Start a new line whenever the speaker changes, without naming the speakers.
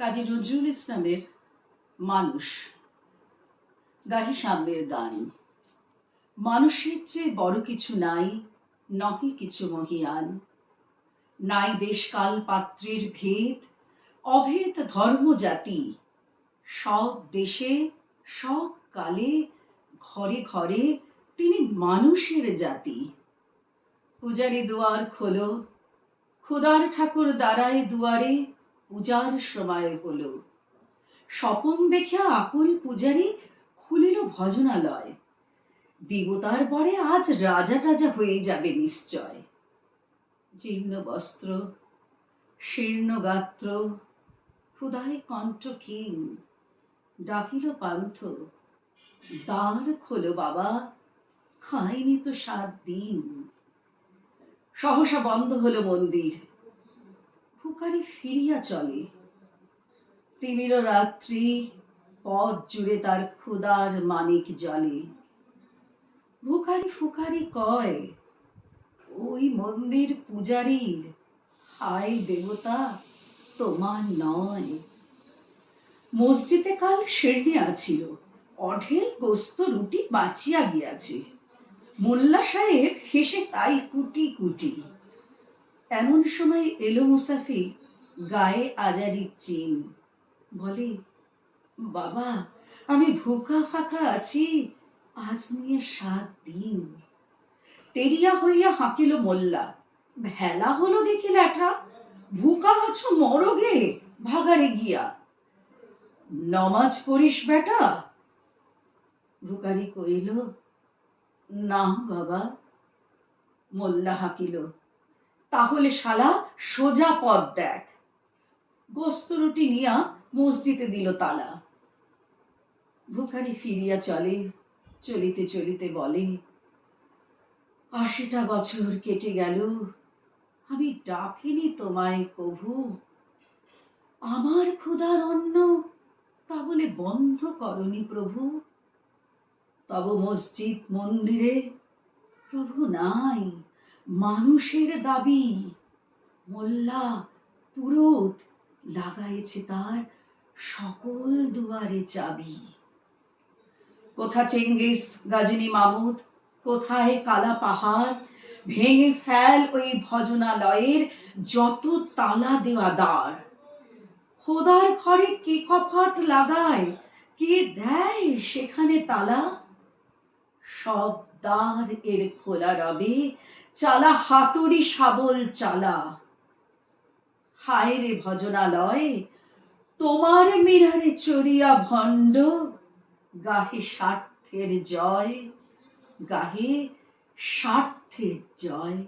কাজী নজরুল ইসলামের মানুষ, গাহি সাম্যের গান মানুষের চেয়ে বড় কিছু নাই, নহে কিছু মহিয়ান। নাই দেশকাল পাত্রের ভেদ, অভেদ ধর্ম জাতি। সব দেশে, সব কালে, ঘরে ঘরে তিনি মানুষের জাতি। পূজারি দুয়ার খোলো, খুদার ঠাকুর দাঁড়ায় দুয়ারে পূজার সময় হলো। স্বপন দেখিয়া আকুল পূজারি খুলিল ভজনালয়। দেবতার পরে আজ রাজা টাজা হয়ে যাবে নিশ্চয়। জীর্ণ বস্ত্র, শীর্ণ গাত্র ক্ষুদায় কণ্ঠ ক্ষীণ, ডাকিল পান্থ, দ্বার খোলো বাবা খাইনি তো সাত দিন। সহসা বন্ধ হলো মন্দির। ফুকারি ফিরিয়া চলে। তিমির রাত্রি পথ জুড়ে তার ক্ষুদার মানিক জলে। ভুকারি ফুকারি কয়, ওই মন্দির পূজারীর? হায় দেবতা, তোমার নয়। মসজিদে কাল শেরনি আছিল, অঢেল গোস্ত রুটি বাঁচিয়া গিয়াছে। মোল্লা সাহেব হেসে তাই কুটি কুটি এমন সময় এলো মুসাফি গায়ে আজারি চিন। বলে, বাবা, আমি ভুকা ফাঁকা আছি, আজ নিয়ে সাত দিন। তেরিয়া হইয়া হাঁকিল মোল্লা, ভেলা হলো দেখি ল্যাঠা ভুকা আছো মরগে, ভাগাড়ে গিয়া। নমাজ পড়িস বেটা? ভুকারি কইল না বাবা। মোল্লা হাঁকিল তাহলে শালা সোজা পথ দেখ। গোস্ত রুটি নিয়া মসজিদে দিল তালা। ভুখারি ফিরিয়া চলে, চলিতে চলিতে বলে, আশিটা বছর কেটে গেল, আমি ডাকিনি তোমায় কভু। আমার ক্ষুধার অন্ন তা বলে বন্ধ করনি প্রভু। তব মসজিদ মন্দিরে প্রভু নাই। মানুষের দাবি, মোল্লা পুরোত লাগাইছে তার সকল দুয়ারে চাবি। কোথা চেঙ্গিস গাজনী মামুদ? কোথায় কালা পাহাড়? ভেঙে ফেল ওই ভজনালয়ের যত তালা দেওয়া দ্বার। খোদার ঘরে কে কপাট লাগায়? কে দেয় সেখানে তালা? সব দ্বার এর খোলা রবে, চালা হাতুড়ি শাবল চালা। হায় রে ভজনালয়, তোমার মিরারে চড়িয়া ভণ্ড, গাহে স্বার্থের জয়, গাহে স্বার্থের জয়।